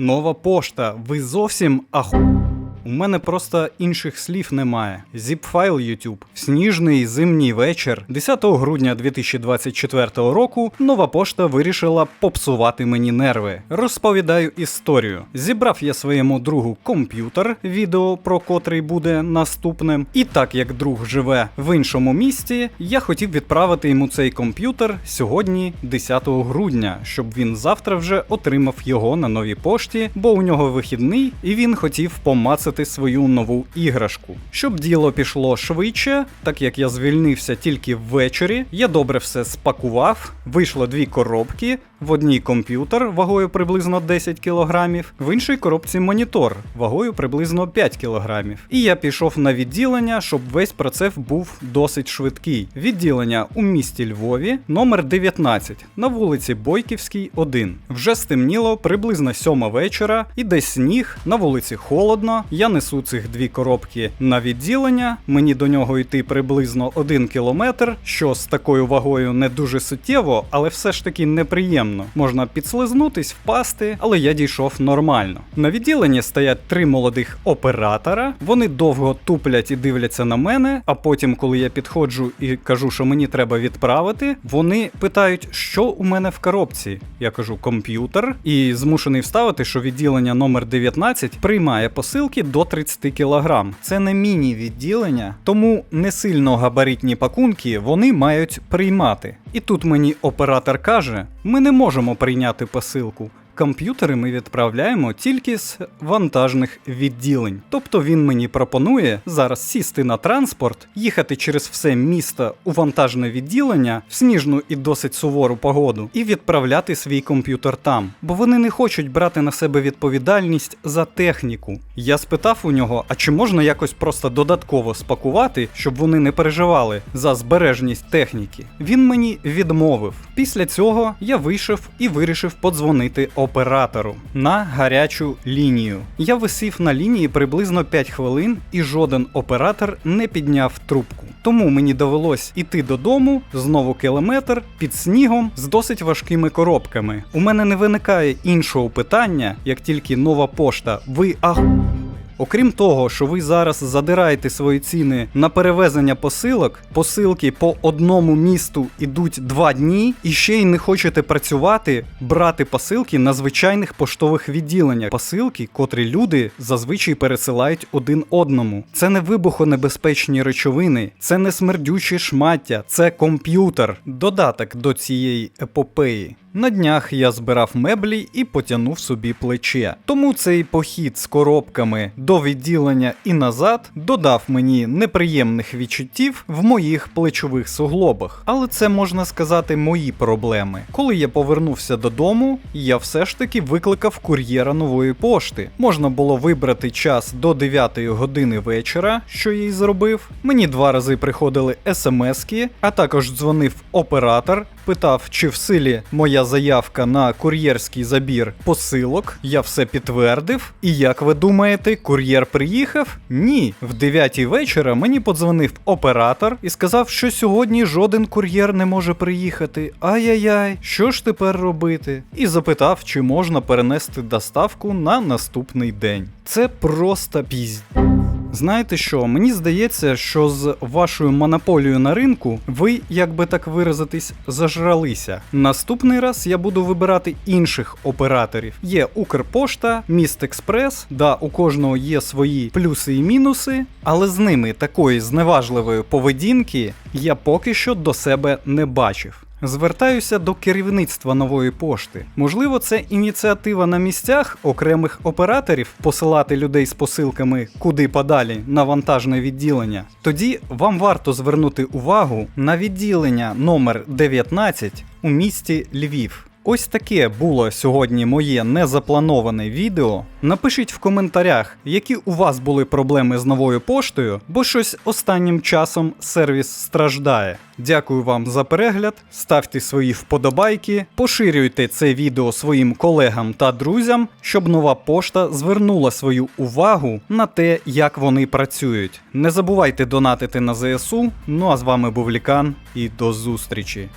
Нова пошта. Ви зовсім аху. У мене просто інших слів немає. Зіп-файл YouTube. Сніжний зимній вечір 10 грудня 2024 року нова пошта вирішила попсувати мені нерви. Розповідаю історію. Зібрав я своєму другу комп'ютер, відео про котрий буде наступним. І так як друг живе в іншому місті, я хотів відправити йому цей комп'ютер сьогодні, 10 грудня, щоб він завтра вже отримав його на новій пошті, бо у нього вихідний, і він хотів помацати свою нову іграшку. Щоб діло пішло швидше, так як я звільнився тільки ввечері, я добре все спакував. Вийшло дві коробки. В одній комп'ютер вагою приблизно 10 кг, в іншій коробці монітор вагою приблизно 5 кг. І я пішов на відділення, щоб весь процес був досить швидкий. Відділення у місті Львові, номер 19, на вулиці Бойківській, 1. Вже стемніло приблизно 7 вечора, іде сніг, на вулиці холодно. Я несу цих дві коробки на відділення. Мені до нього йти приблизно 1 кілометр, що з такою вагою не дуже суттєво, але все ж таки неприємно. Можна підслизнутись, впасти, але я дійшов нормально. На відділенні стоять три молодих оператора. Вони довго туплять і дивляться на мене. А потім, коли я підходжу і кажу, що мені треба відправити, вони питають, що у мене в коробці. Я кажу комп'ютер, і змушений вставити, що відділення номер 19 приймає посилки до 30 кг. Це не міні-відділення, тому не сильно габаритні пакунки вони мають приймати. І тут мені оператор каже: ми не можемо прийняти посилку. Комп'ютери ми відправляємо тільки з вантажних відділень. Тобто він мені пропонує зараз сісти на транспорт, їхати через все місто у вантажне відділення в сніжну і досить сувору погоду, і відправляти свій комп'ютер там, бо вони не хочуть брати на себе відповідальність за техніку. Я спитав у нього, а чи можна якось просто додатково спакувати, щоб вони не переживали за збережність техніки. Він мені відмовив. Після цього я вийшов і вирішив подзвонити оператору на гарячу лінію. Я висів на лінії приблизно 5 хвилин, і жоден оператор не підняв трубку. Тому мені довелось іти додому знову кілометр під снігом з досить важкими коробками. У мене не виникає іншого питання, як тільки нова пошта. Ви ах. Окрім того, що ви зараз задираєте свої ціни на перевезення посилок, посилки по одному місту ідуть два дні, і ще й не хочете працювати, брати посилки на звичайних поштових відділеннях. Посилки, котрі люди зазвичай пересилають один одному. Це не вибухонебезпечні речовини, це не смердючі шмаття, це комп'ютер. Додаток до цієї епопеї. На днях я збирав меблі і потягнув собі плече. Тому цей похід з коробками відділення і назад додав мені неприємних відчуттів в моїх плечових суглобах. Але це можна сказати мої проблеми. Коли я повернувся додому, я все ж таки викликав кур'єра нової пошти. Можна було вибрати час до 9 години вечора, що я й зробив. Мені два рази приходили смски, а також дзвонив оператор, питав, чи в силі моя заявка на кур'єрський забір посилок. Я все підтвердив. І як ви думаєте, кур'єр приїхав? Ні. В 9 вечора мені подзвонив оператор і сказав, що сьогодні жоден кур'єр не може приїхати. Ай-яй-яй, що ж тепер робити? І запитав, чи можна перенести доставку на наступний день. Це просто пізь. Знаєте що, мені здається, що з вашою монополією на ринку ви, як би так виразитись, зажралися. Наступний раз я буду вибирати інших операторів. Є Укрпошта, Міст Експрес, да, у кожного є свої плюси і мінуси, але з ними такої зневажливої поведінки я поки що до себе не бачив. Звертаюся до керівництва нової пошти. Можливо, це ініціатива на місцях окремих операторів посилати людей з посилками куди подалі на вантажне відділення. Тоді вам варто звернути увагу на відділення номер 19 у місті Львів. Ось таке було сьогодні моє незаплановане відео. Напишіть в коментарях, які у вас були проблеми з новою поштою, бо щось останнім часом сервіс страждає. Дякую вам за перегляд, ставте свої вподобайки, поширюйте це відео своїм колегам та друзям, щоб нова пошта звернула свою увагу на те, як вони працюють. Не забувайте донатити на ЗСУ. Ну а з вами був Лікан і до зустрічі.